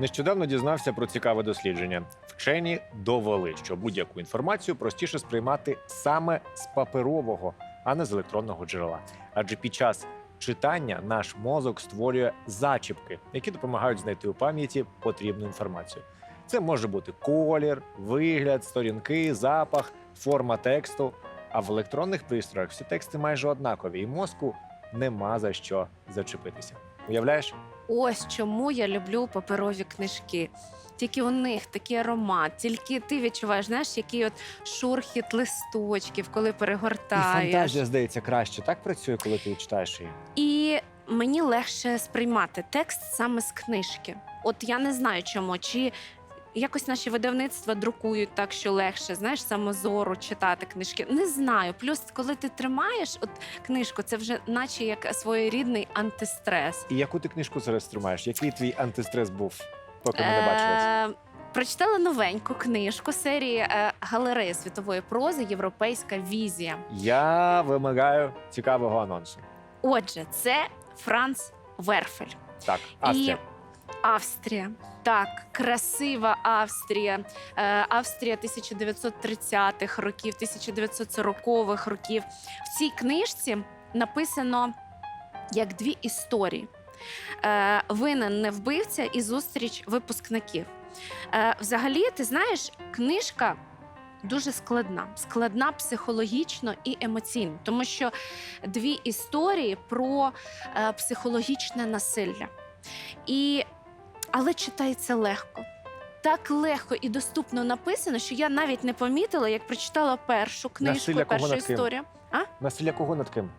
Нещодавно дізнався про цікаве дослідження. Вчені довели, що будь-яку інформацію простіше сприймати саме з паперового, а не з електронного джерела. Адже під час читання наш мозок створює зачіпки, які допомагають знайти у пам'яті потрібну інформацію. Це може бути колір, вигляд, сторінки, запах, форма тексту. А в електронних пристроях всі тексти майже однакові, і мозку нема за що зачепитися. Уявляєш? Ось чому я люблю паперові книжки. Тільки у них такий аромат, тільки ти відчуваєш, знаєш, який от шурхіт листочків, коли І перегортаєш. фантазія, здається, краще так працює, коли ти читаєш її. І мені легше сприймати текст саме з книжки. От я не знаю чому, чи якось наші видавництва друкують так, що легше, знаєш, самозору читати книжки. Не знаю. Плюс, коли ти тримаєш от книжку, це вже наче як своєрідний антистрес. І яку ти книжку зараз тримаєш? Який твій антистрес був, поки ми не бачились? Е, Прочитала новеньку книжку серії е, галереї світової прози Європейська візія. Я вимагаю цікавого анонсу. Отже, це Франц Верфель. Так. І Австрія. Так, красива Австрія. Е, Австрія 1930-х років, 1940-х років. В цій книжці написано як дві історії: е, винен не вбивця і зустріч випускників. Е, взагалі, ти знаєш, книжка. Дуже складна, складна психологічно і емоційно, тому що дві історії про психологічне насилля. І... Але читається легко. Так легко і доступно написано, що я навіть не помітила, як прочитала першу книжку, Насилля кого першу над ким? історію. Насилля кого над ким?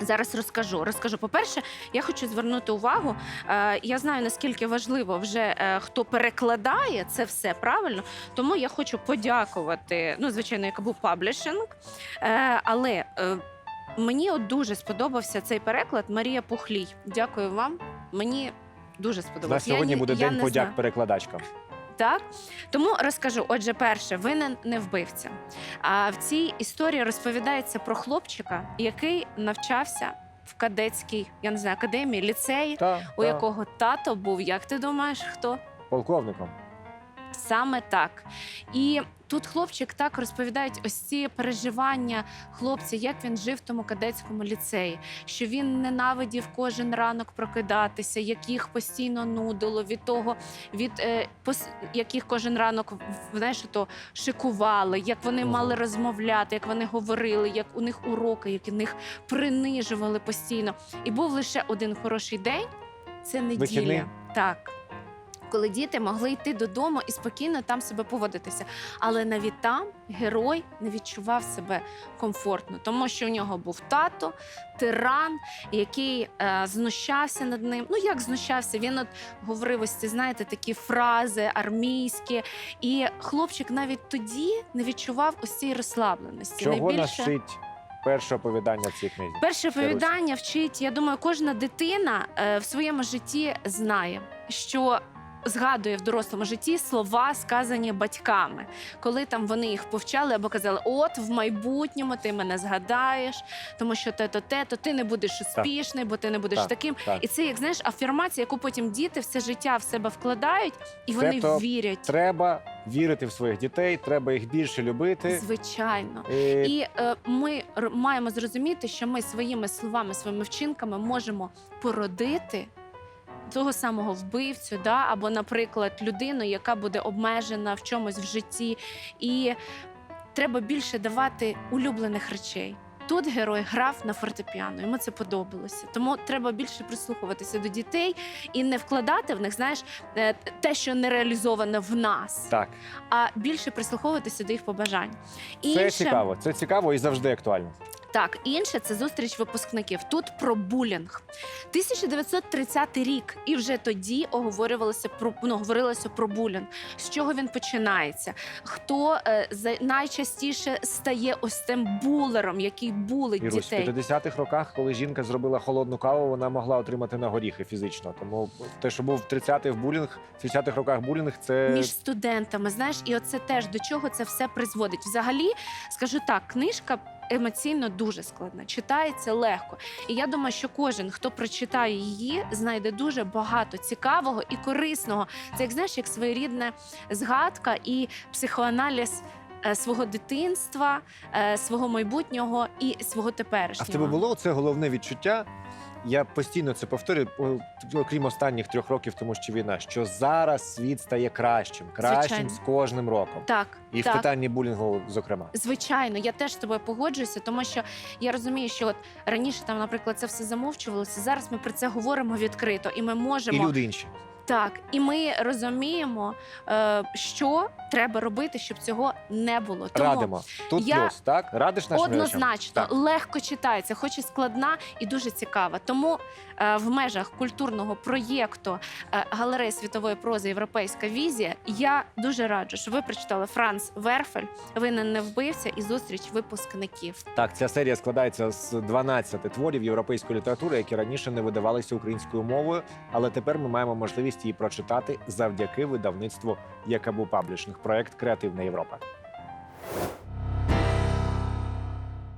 Зараз розкажу. Розкажу. По-перше, я хочу звернути увагу. Е, я знаю наскільки важливо вже е, хто перекладає це все правильно. Тому я хочу подякувати. Ну, звичайно, як був паблішинг. Е, але е, мені от дуже сподобався цей переклад Марія Пухлій. Дякую вам. Мені дуже У нас сподобався. сьогодні буде день не подяк знаю. перекладачкам. Так тому розкажу. Отже, перше, винен не вбивця. А в цій історії розповідається про хлопчика, який навчався в кадетській, я не знаю, академії, ліцеї, Та, у та, якого тато був. Як ти думаєш, хто? полковником. Саме так. І тут хлопчик так розповідають ось ці переживання хлопця, як він жив в тому кадетському ліцеї, що він ненавидів кожен ранок прокидатися, як їх постійно нудило від того, від е, пос, яких кожен ранок знаєш, то шикували, як вони мали розмовляти, як вони говорили, як у них уроки, як них принижували постійно. І був лише один хороший день це неділя. Вихідний? Так. Коли діти могли йти додому і спокійно там себе поводитися. Але навіть там герой не відчував себе комфортно, тому що у нього був тато, тиран, який е, знущався над ним. Ну як знущався? Він от говорив ось ці, знаєте, такі фрази армійські. І хлопчик навіть тоді не відчував ось цієї розслабленості. Чого Найбільше... нас перше оповідання цій книзі? Перше оповідання вчить, я думаю, кожна дитина е, в своєму житті знає, що згадує в дорослому житті слова, сказані батьками, коли там вони їх повчали або казали: От в майбутньому ти мене згадаєш, тому що те-то, те-то, ти не будеш успішний, бо ти не будеш Так, таким. Так. І це як знаєш афірмація, яку потім діти все життя в себе вкладають, і вони Тобто вірять. Треба вірити в своїх дітей, треба їх більше любити. Звичайно. І... І е, ми р- маємо зрозуміти, що ми своїми словами, своїми вчинками можемо породити того самого вбивцю, да? або, наприклад, людину, яка буде обмежена в чомусь в житті. І треба більше давати улюблених речей. Тут герой грав на фортепіано, йому це подобалося. Тому треба більше прислухуватися до дітей і не вкладати в них, знаєш, е, те, що не реалізоване в нас, Так, а більше прислуховуватися до їх побажань. І це цікаво. Це цікаво і завжди актуально. Так, інше це зустріч випускників. Тут про булінг. 1930 рік, і вже тоді оговорювалося про ну, говорилося про булінг. З чого він починається? Хто е, за- найчастіше стає ось тим булером, який булить Ірусь, в дітей? 50-х роках, коли жінка зробила холодну каву, вона могла отримати на горіхи фізично. Тому те, що був в 30-х булінг, в 30-х роках булінг, це Між студентами, знаєш, і оце теж до чого це все призводить. Взагалі, скажу так, книжка емоційно дуже складна, читається легко. І я думаю, що кожен, хто прочитає її, знайде дуже багато цікавого і корисного. Це як знаєш, як своєрідна згадка і психоаналіз. е, Свого дитинства, е, свого майбутнього і свого А в тебе було це головне відчуття? Я постійно це повторюю, окрім останніх трьох років, тому що війна, що зараз світ стає кращим, кращим Звичайно. з кожним роком. Так, І в питанні булінгу, зокрема. Звичайно, я теж з тобою погоджуюся, тому що я розумію, що от раніше там, наприклад, це все замовчувалося. Зараз ми про це говоримо відкрито, і ми можемо І люди інші. так, і ми розуміємо, е, що треба робити, щоб цього не було. Тому Радимо. Тут я плюс, так? Радиш нашим глядачам? однозначно Так. легко читається, хоч і складна і дуже цікава. Тому е, в межах культурного проєкту е, галереї світової прози Європейська візія я дуже раджу, що ви прочитали Франц Верфель, винен не вбивця і зустріч випускників. Так, ця серія складається з 12 творів європейської літератури, які раніше не видавалися українською мовою, але тепер ми маємо можливість її прочитати завдяки видавництву Якабу Паблішинг проект Креативна Європа.